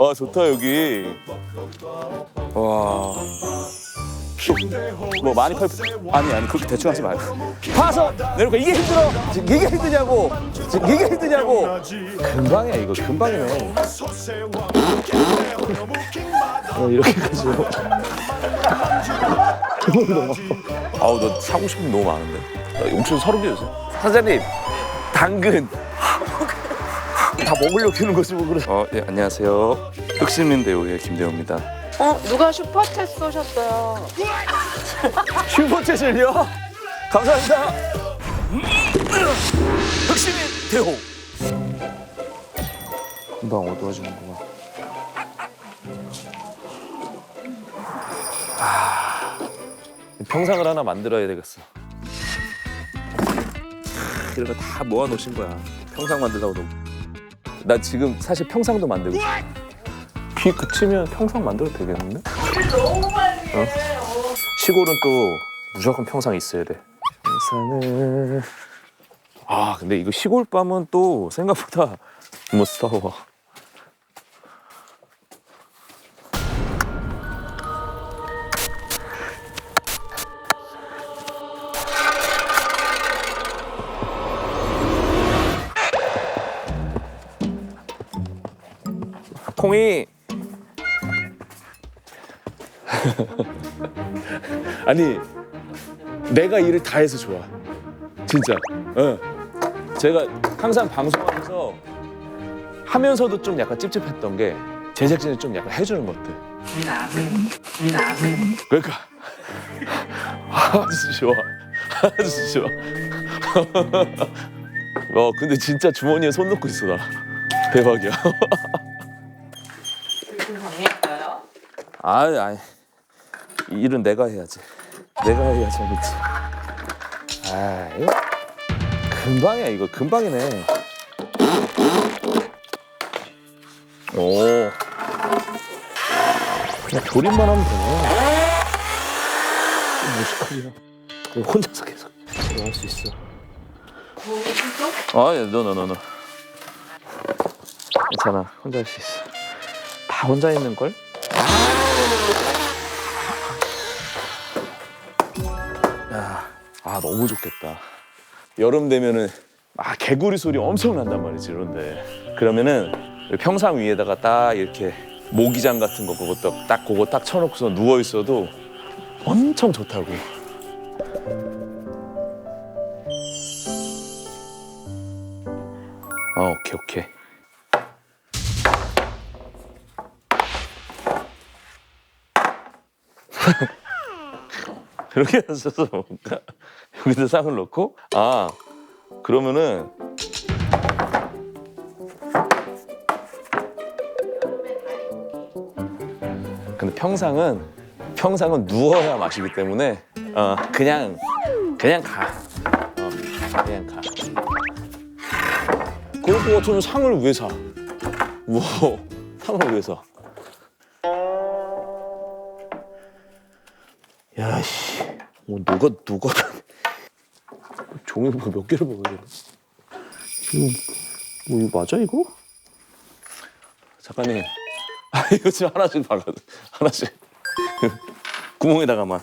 와 좋다 여기. 와. 뭐 많이 팔 아니 아니 그렇게 대충 하지 말고 파서 내려가 이게 힘들어. 이게 힘드냐고. 이게 힘드냐고. 금방이야 이거 금방이네. 어, 이렇게 해가지고. 아우 너 사고 싶은 게 너무 많은데. 나 용돈 서른 개 주세요. 사장님 당근 다 먹으려고 키우는 거지 뭐 그래 어, 예, 안녕하세요 흑심민 배우의 김대호입니다 어, 누가 슈퍼챗 쏘셨어요? 슈퍼챗을요? 감사합니다. 흑심인 대호. 금방 어두워지는구만. 아, 평상을 하나 만들어야 되겠어. 이런 거 다 모아놓으신 거야. 평상 만들라고 너. 나 지금 사실 평상도 만들고 있어. 비 그치면 평상 만들어도 되겠는데? 어? 시골은 또 무조건 평상 있어야 돼. 평상을 아 근데 이거 시골 밤은 또 생각보다 무서워. 콩이. 아니 내가 일을 다 해서 좋아. 진짜. 응. 제가 항상 방송하면서 하면서도 좀 약간 찝찝했던 게 제작진이 좀 약간 해주는 것들 그러니까. 아주 좋아. 아주 좋아. 어 근데 진짜 주머니에 손 넣고 있어 나. 대박이야 아니 아니 일은 내가 해야지. 내가 해야 재밌지. 아, 이거 금방이야 이거 금방이네. 오, 그냥 조립만 하면 되네. 무식하게. 이거 혼자서 계속 이거 할수 있어. 아, 예, 너너너너. 괜찮아, 혼자 할 수 있어. 다 혼자 있는 걸? 아 너무 좋겠다. 여름 되면은 아 개구리 소리 엄청 난단 말이지 이런데 그러면은 평상 위에다가 딱 이렇게 모기장 같은 거 그것도 딱 그거 딱 쳐놓고서 누워 있어도 엄청 좋다고. 어 오케이 오케이. 그렇게 하셔서 뭔가 여기다 상을 넣고 아 그러면은 근데 평상은 평상은 누워야 마시기 때문에 어 그냥 그냥 가 어, 그냥 가 그럴 것 같으면 상을 왜 사? 뭐 상을 왜 사? 야씨, 뭐 누가 누가 종이 뭐몇 개를 먹어야 되나? 이거 뭐 이거 맞아 이거? 작가님, 아 이거 지금 하나씩 발라 하나씩 구멍에다가만.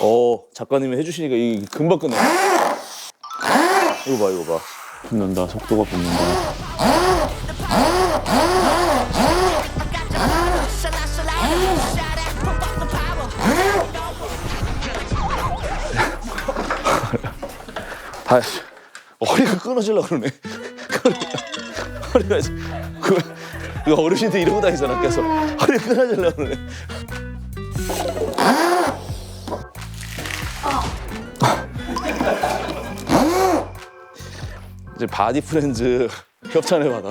어 작가님이 해주시니까 이 금방 끝나. 이거 봐 이거 봐. 붙는다 속도가 붙는다. 아 허리가 끊어질라 그러네. 허리가 그, 그 어르신들 이러고 다니잖아 계속 허리가 끊어질라 그러네. 바디 프렌즈 협찬해 받아.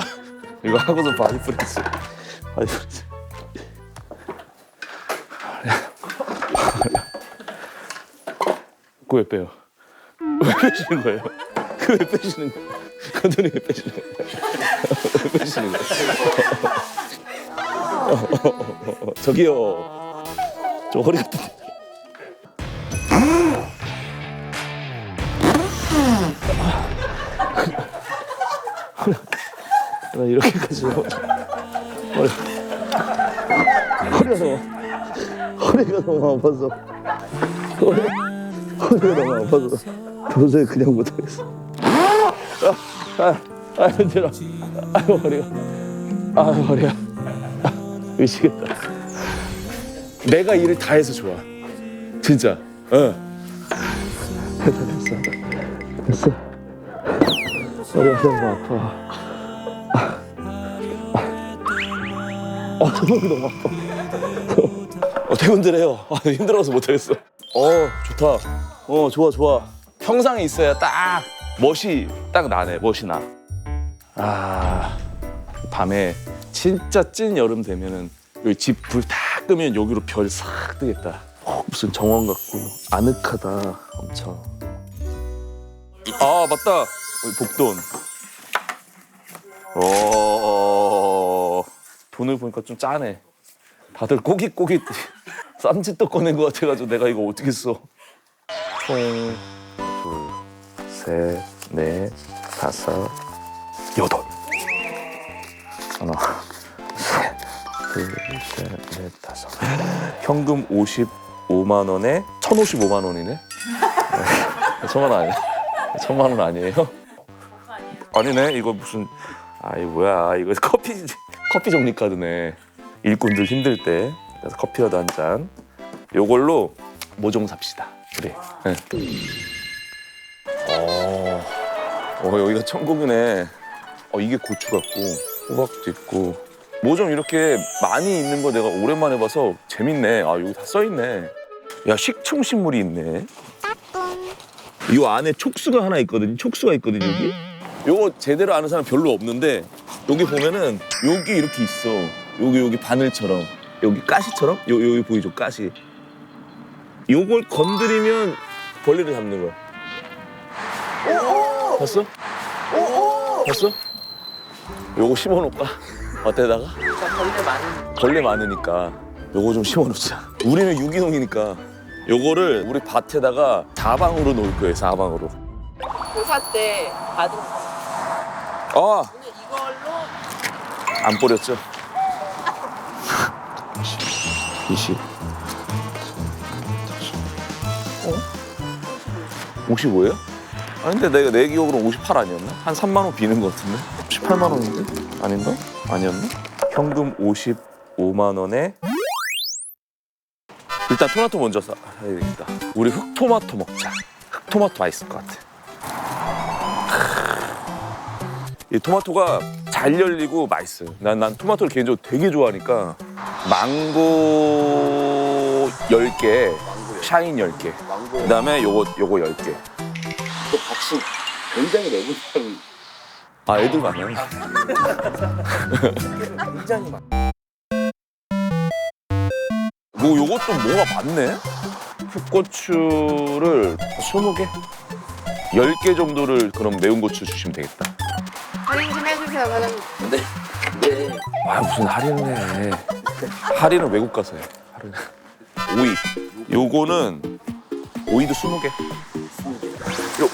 이거 하고서 바디 프렌즈. 바디 프렌즈. 그거 왜 빼요? 왜 빼시는 거예요? 그 왜 빼시는 거예요? 감독님 왜 빼시는 거예요? 왜 빼시는 거예요? 저기요. 저 허리. 나 이렇게까지 허리. 허리가 너무 허리가 너무 아파서. 허리, 허리가 너무 아파서. 도저히 그냥 못하겠어. 아, 아, 아 아유 허리가. 아유 허리야 아, 미치겠다. 내가 일을 다 해서 좋아. 진짜. 응 됐어 됐어. 됐어. 허리가 너무 아파 아, 저목이 너무 아파. 어, 퇴근들해요. 아, 힘들어서 못하겠어. 어, 좋다. 어, 좋아, 좋아. 평상에 있어야 딱 멋이 딱 나네. 멋이 나. 아, 밤에 진짜 찐 여름 되면은 여기 집 불 다 끄면 여기로 별 싹 뜨겠다. 어, 무슨 정원 같고 아늑하다. 엄청. 아, 맞다. 여기 복돈. 어, 돈을 보니까 좀 짜네. 다들 꼬깃꼬깃 쌈짓도 꺼낸 것 같아가지고 내가 이거 어떻게 써? 총, 둘, 셋, 넷, 다섯, 여덟. 하나, 셋, 둘, 셋, 넷, 다섯. 현금 55만 원에 1,055만 원이네. 네. 천만 원 아니야? 천만 원 아니에요? 아니네. 이거 무슨 아 이거 뭐야? 이거 커피 커피 정리 카드네. 일꾼들 힘들 때 그래서 커피라도 한 잔. 요걸로 모종 삽시다. 그래. 네. 어, 어 여기가 천국이네. 어 이게 고추 같고 호박도 있고 모종 이렇게 많이 있는 거 내가 오랜만에 봐서 재밌네. 아 여기 다 써 있네. 야 식충식물이 있네. 이 안에 촉수가 하나 있거든요. 촉수가 있거든요 여기. 요거 제대로 아는 사람 별로 없는데 여기 보면은 여기 이렇게 있어. 여기 여기 바늘처럼 여기 가시처럼 요 여기 보이죠 가시. 요걸 건드리면 벌레를 잡는 거야. 봤어? 봤어? 요거 심어놓을까? 밭에다가? 벌레 많은. 벌레 많으니까 요거 좀 심어놓자. 우리는 유기농이니까 요거를 우리 밭에다가 사방으로 놓을 거예요. 사방으로. 교사 때 받은 거. 아, 안 버렸죠? 20. 어? 55예요? 아 근데 내가 내 기억으로 58 아니었나? 한 3만 원 비는 것 같은데? 18만 원인데? 아닌가? 아니었나? 현금 55만 원에 일단 토마토 먼저 사 해야 되겠다. 우리 흑토마토 먹자. 흑토마토 맛있을 것 같아. 이 토마토가 잘 열리고 맛있어요. 난, 난 토마토를 개인적으로 되게 좋아하니까 망고 10개, 샤인 10개. 그 다음에 요거 요거 10개. 또 같이 굉장히 내분당 아, 애들 많아요. 굉장히 많. 뭐 요것도 뭐가 많네. 흑고추를 20개? 10개 정도를 그럼 매운 고추 주시면 되겠다. 해주세요, 사장님. 근데 네. 아 무슨 할인을 해. 할인은 외국 가서 해. 할인. 오이. 요거는 오이도 20개. 요.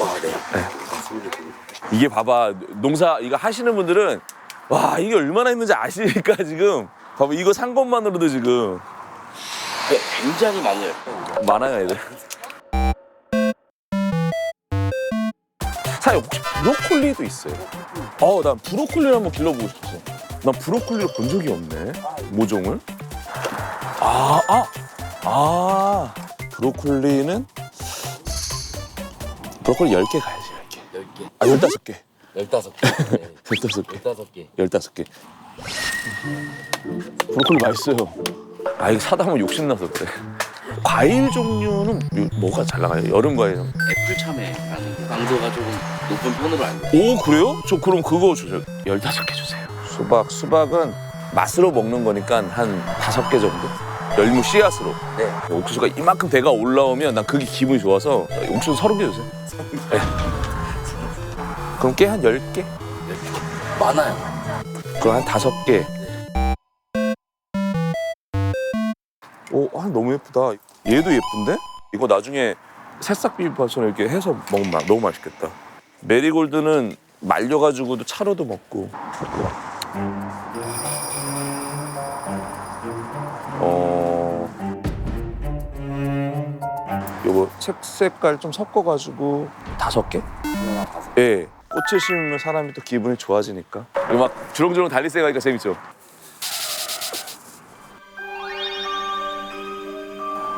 와, 네. 이게 봐봐 농사 이거 하시는 분들은 와 이게 얼마나 있는지 아시니까 지금 봐봐 이거 산 것만으로도 지금 네, 굉장히 많아요. 많아요 애들. 사장님 혹시 브로콜리도 있어요? 어난 브로콜리를 한번 길러보고 싶었어. 난 브로콜리를 본 적이 없네 모종을. 아 아, 아 브로콜리는 브로콜리 10개 가야지 10개. 10개, 아 15개. 15개. 네. 15개. 15개. 15개. 브로콜리 맛있어요. 아 이거 사다 보면 욕심나서 그래. 과일 종류는 요- 뭐가 잘 나가요? 여름 과일. 애플 참외라는 강도가 조금 높은 편으로 알고 오 그래요? 저 그럼 그거 주세요. 15개 주세요. 수박 수박은 맛으로 먹는 거니까 한 다섯 개 정도. 열무 씨앗으로. 네. 옥수수가 이만큼 배가 올라오면 난 그게 기분이 좋아서 옥수수 서른 개 주세요. 네. 그럼 깨 한 열 개? 많아요. 그럼 한 다섯 개. 오, 아, 너무 예쁘다. 얘도 예쁜데? 이거 나중에 새싹 비빔밥처럼 이렇게 해서 먹으면 마- 너무 맛있겠다. 메리골드는 말려가지고도 차로도 먹고. 어. 요거 색 색깔 좀 섞어가지고 다섯 개? 예. 꽃을 심으면 사람이 또 기분이 좋아지니까. 이거 막 주렁주렁 달리세 가니까 재밌죠?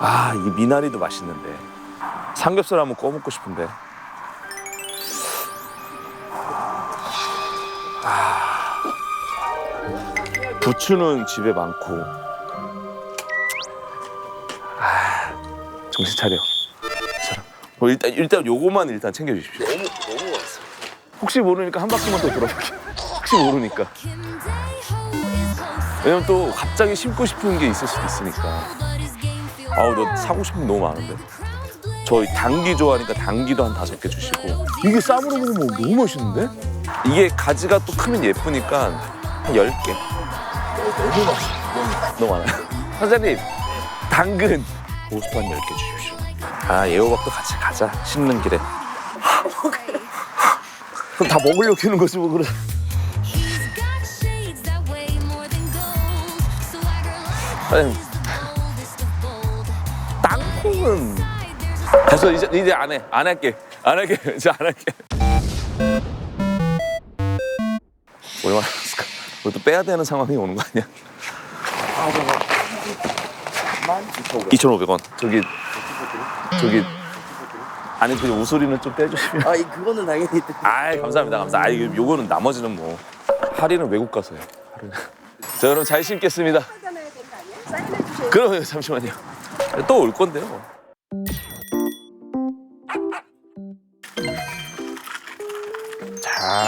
아, 이 미나리도 맛있는데. 삼겹살 한번 구워 먹고 싶은데. 아. 부추는 집에 많고. 아, 정신 차려. 어, 일단 일단 요거만 일단 챙겨 주십시오. 너무 너무 맛있어. 혹시 모르니까 한 바퀴만 더 돌아볼게. 혹시 모르니까. 왜냐면 또 갑자기 심고 싶은 게 있을 수도 있으니까. 아우 너 사고 싶은 게 너무 많은데. 저희 당귀 좋아하니까 당귀도 한 다섯 개 주시고. 이게 쌈으로 먹으면 너무 맛있는데? 이게 가지가 또 크면 예쁘니까 한 열 개. 너무 맛있어. 너무 많아요. 사장님 당근 고스트 한열 개 주십시오. 아 애호박도 같이 가자. 씻는 길에. 그럼 다 먹으려고 하는 거지 뭐 그래. 사장님 땅콩은 됐어 이제 이제 안 해. 안 할게. 안 할게. 이제 안 할게. 얼마나 했을까? 그것도 빼야 되는 상황이 오는 거 아니야? 2,500원. 저기 저기 아니 그 웃소리는 좀 떼주시면. 아, 이 그거는 당연히 아이 감사합니다 감사. 아 이거 요거는 나머지는 뭐 할인은 외국 가서 해. 할인. 자 여러분 잘 신겠습니다. 그럼 잠시만요. 또 올 건데요.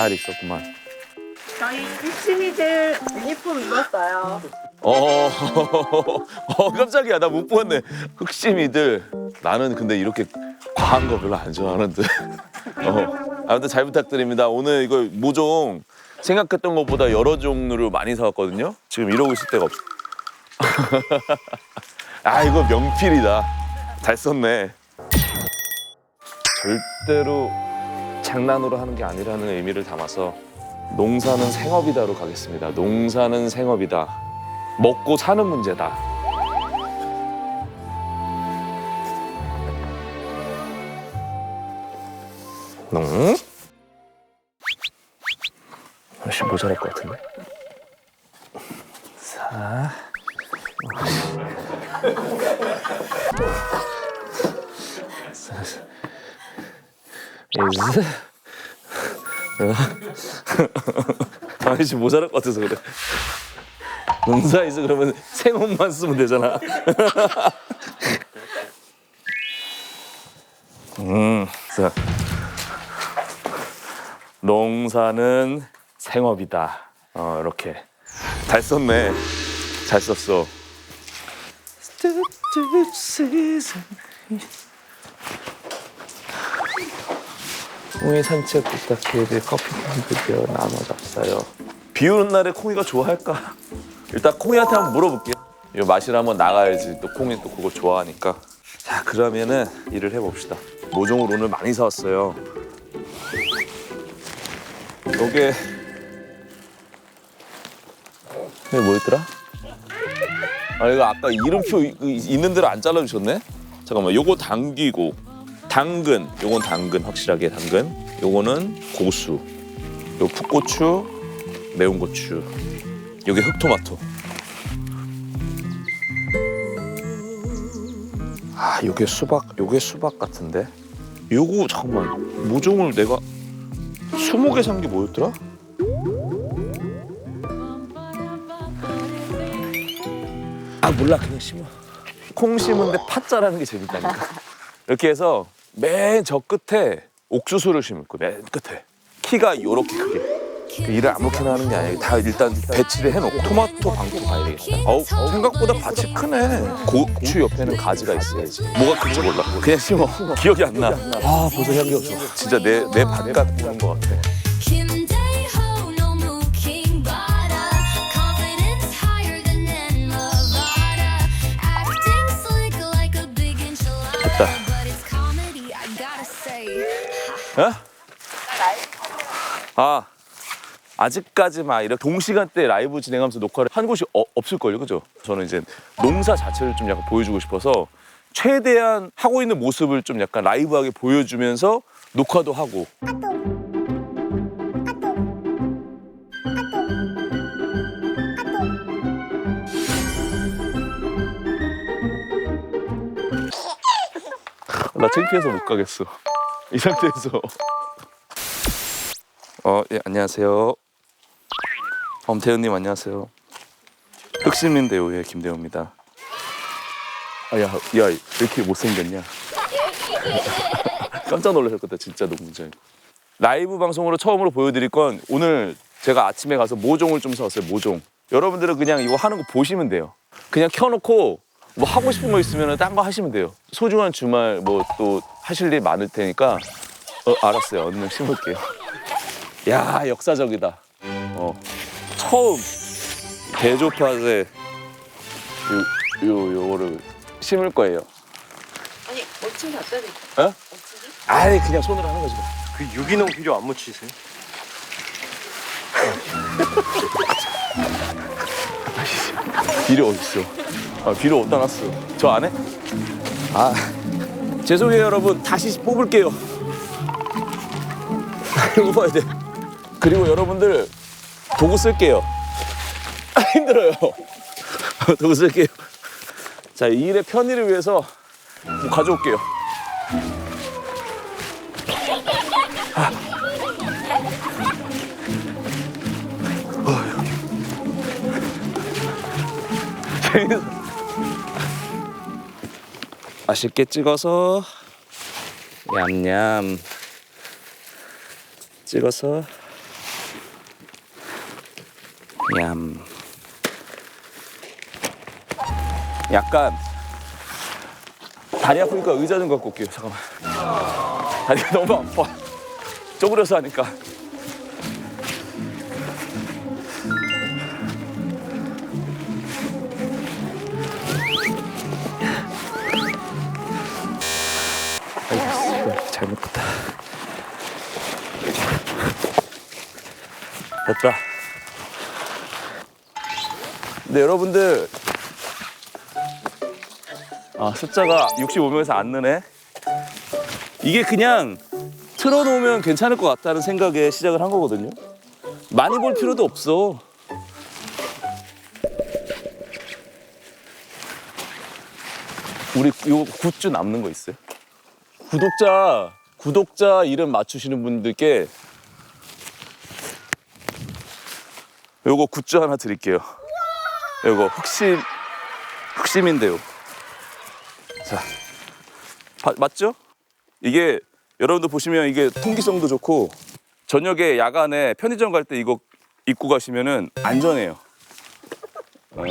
잘 있었구만. 저희 일심이들 유니폼 입었어요. 어, 어 깜짝이야 나 못 보았네. 흑심이들 나는 근데 이렇게 과한 거 별로 안 좋아하는데. 어, 아무튼 잘 부탁드립니다. 오늘 이거 모종 생각했던 것보다 여러 종류를 많이 사왔거든요. 지금 이러고 있을 데가 없어. 아 이거 명필이다. 잘 썼네. 절대로 장난으로 하는 게 아니라는 의미를 담아서 농사는 생업이다로 가겠습니다. 농사는 생업이다. 먹고 사는 문제다. 농? 이즈. 아니지 모자랄 것 같아서 그래. 농사에서 그러면 생옷만 쓰면 되잖아. 음, 자. 농사는 생업이다. 어, 이렇게 잘 썼네. 잘 썼어. 콩이 산책 부탁해 커피 한드려 나눠 잡사요. 비 오는 날에 콩이가 좋아할까? 일단 콩이한테 한번 물어볼게요. 이거 마시러 한번 나가야지. 또 콩이 또 그거 좋아하니까. 자 그러면은 일을 해봅시다. 모종을 오늘 많이 사왔어요. 요게 이게 뭐였더라? 아 이거 아까 이름표 있는 대로 안 잘라주셨네? 잠깐만 요거 당귀고 당근 요건 당근 확실하게 당근. 요거는 고수. 요 풋고추 매운 고추. 요게 흑토마토. 아 요게 수박 요게 수박 같은데? 요거 잠깐만. 모종을 내가 20개 산 게 뭐였더라? 아 몰라. 그냥 심어. 콩 심은데 팥 자라는 게 재밌다니까. 이렇게 해서 맨 저 끝에 옥수수를 거야 맨 끝에 키가 요렇게 크게 일을 아무렇게나 하는 게 아니라 다 일단 배치를 해놓고 토마토 방도 봐야 되겠다. 어우 생각보다 밭이 크네. 고추 옆에는 가지가 있어야지. 뭐가 큰지 몰라. 그냥 심어. 기억이 안 나. 아 벌써 향기 없어. 진짜 내내 밭같 보는 것 같아. 어? 아 아직까지 막 이렇게 동시간대 라이브 진행하면서 녹화를 한 곳이 어- 없을걸요, 그죠? 저는 이제 농사 자체를 좀 약간 보여주고 싶어서 최대한 하고 있는 모습을 좀 약간 라이브하게 보여주면서 녹화도 하고. 나 창피해서 못 가겠어. 이 상태에서. 어, 예, 안녕하세요. 엄태현님 안녕하세요. 흑심인 배우의 김대호입니다. 아, 야, 야, 왜 이렇게 못생겼냐? 깜짝 놀라셨겠다, 진짜 너무 진짜. 라이브 방송으로 처음으로 보여드릴 건 오늘 제가 아침에 가서 모종을 좀 사왔어요, 모종. 여러분들은 그냥 이거 하는 거 보시면 돼요. 그냥 켜놓고 뭐 하고 싶은 거 있으면 딴 거 하시면 돼요. 소중한 주말 뭐 또 하실 일 많을 테니까 어, 알았어요. 얼른 심을게요. 야 역사적이다. 어 처음 대조팟에 요, 요 요거를 심을 거예요. 아니 어칭 갖다 드릴게요. 어? 아니 그냥 손으로 하는 거지. 뭐. 그 유기농 비료 안 묻히세요? 비료 어딨어? 아, 비료 어디다 놨어? 저 안에? 아 죄송해요 여러분 다시 뽑을게요. 봐야 돼. 그리고 여러분들 도구 쓸게요. 아, 힘들어요. 도구 쓸게요. 자, 이 일의 편의를 위해서 좀 가져올게요. 재밌어. 맛있게 찍어서 냠냠 찍어서 냠. 약간 다리 아프니까 의자 좀 갖고 올게요. 잠깐만. 다리가 너무 아파. 쪼그려서 하니까 됐다. 근데 여러분들 아 숫자가 65명에서 안 느네. 이게 그냥 틀어놓으면 괜찮을 것 같다는 생각에 시작을 한 거거든요. 많이 볼 필요도 없어. 우리 이거 굿즈 남는 거 있어요? 구독자 구독자 이름 맞추시는 분들께 요거 굿즈 하나 드릴게요. 요거 흑심 흑심인데요. 자 바- 맞죠? 이게 여러분들 보시면 이게 통기성도 좋고 저녁에 야간에 편의점 갈 때 이거 입고 가시면은 안전해요. 어?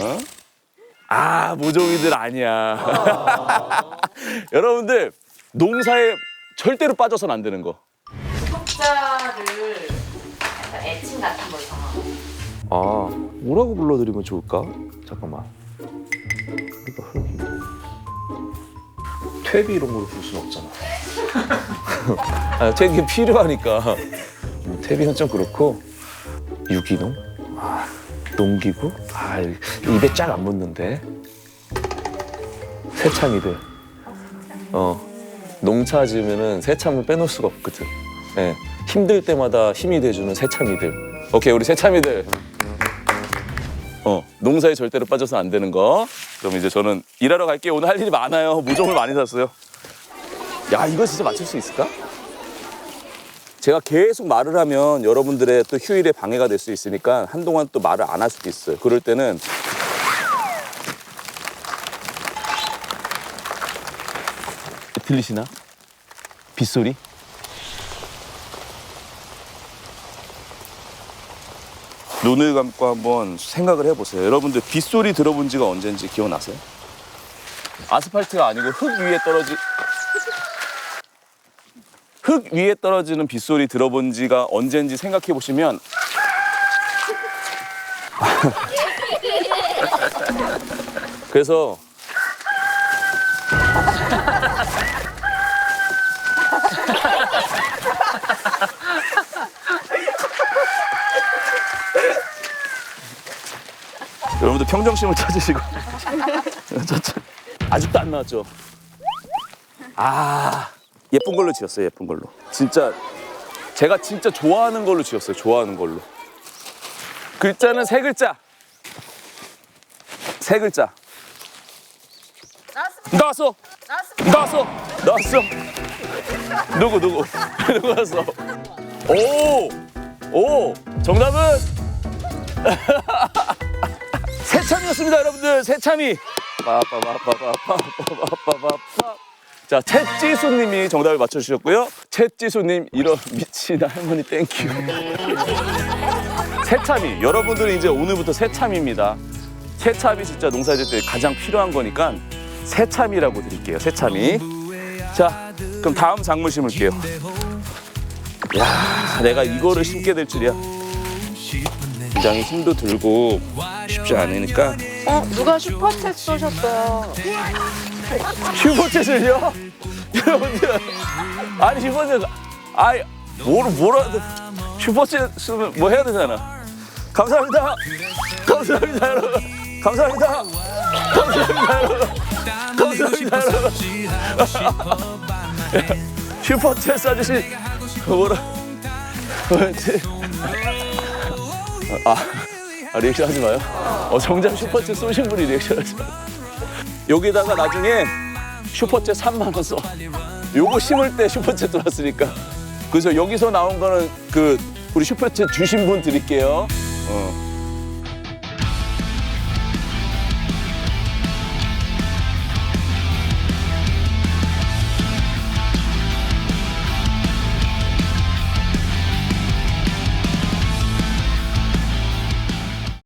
아 모종이들 아니야. 여러분들 농사에 절대로 빠져선 안 되는 거. 구독자를 애칭 같은. 아 뭐라고 불러드리면 좋을까? 잠깐만. 이거 흙이. 퇴비 이런 걸로 부를 수는 없잖아. 아, 퇴비 필요하니까. 음, 퇴비는 좀 그렇고 유기농, 아, 농기구, 아 입에 쫙 안 붙는데. 새참이들. 어 농사 지으면은 새참을 빼놓을 수가 없거든. 예, 힘들 때마다 힘이 돼주는 새참이들. 오케이 우리 새참이들. 어, 농사에 절대로 빠져서 안 되는 거. 그럼 이제 저는 일하러 갈게요. 오늘 할 일이 많아요. 모종을 많이 샀어요. 야, 이거 진짜 맞출 수 있을까? 제가 계속 말을 하면 여러분들의 또 휴일에 방해가 될 수 있으니까 한동안 또 말을 안 할 수도 있어요. 그럴 때는 들리시나? 빗소리? 눈을 감고 한번 생각을 해보세요. 여러분들 빗소리 들어본 지가 언젠지 기억나세요? 아스팔트가 아니고 흙 위에 떨어지 흙 위에 떨어지는 빗소리 들어본 지가 언젠지 생각해 보시면 그래서 여러분들 평정심을 찾으시고. 아직도 안 나왔죠? 아 예쁜 걸로 지었어요 예쁜 걸로. 진짜 제가 진짜 좋아하는 걸로 지었어요 좋아하는 걸로. 글자는 세 글자. 세 글자. 나왔어. 나왔어. 나왔어. 누구 누구? 누구 나왔어? 오 오! 정답은 새참이었습니다 여러분들. 새참이. 빠빠바빠바빠빠빠빠빠 자 채지수님이 정답을 맞춰주셨고요 채지수님 이런 미친 할머니 땡큐 새참이 여러분들은 이제 오늘부터 새참입니다 새참이 진짜 농사질 때 가장 필요한 거니까 새참이라고 드릴게요 새참이 자 그럼 다음 작물 심을게요 야 내가 이거를 심게 될 줄이야 굉장히 힘도 들고 쉽지 않으니까. 어 누가 슈퍼챗 쏘셨어요? 슈퍼챗을요? 여러분들 아니 슈퍼챗 아이 뭐를 뭐라 슈퍼챗 쓰면 뭐 해야 되잖아. 감사합니다. 감사합니다 여러분. 감사합니다. 감사합니다 여러분. 감사합니다 여러분. 슈퍼챗 써주신 뭐라 뭐였지? 아, 아 리액션 하지 마요 어 정작 슈퍼챗 쏘신 분이 리액션 하지 마요 여기다가 나중에 슈퍼챗 3만 원 써. 요거 심을 때 슈퍼챗 들어왔으니까. 그래서 여기서 나온 거는 그 우리 슈퍼챗 주신 분 드릴게요. 어.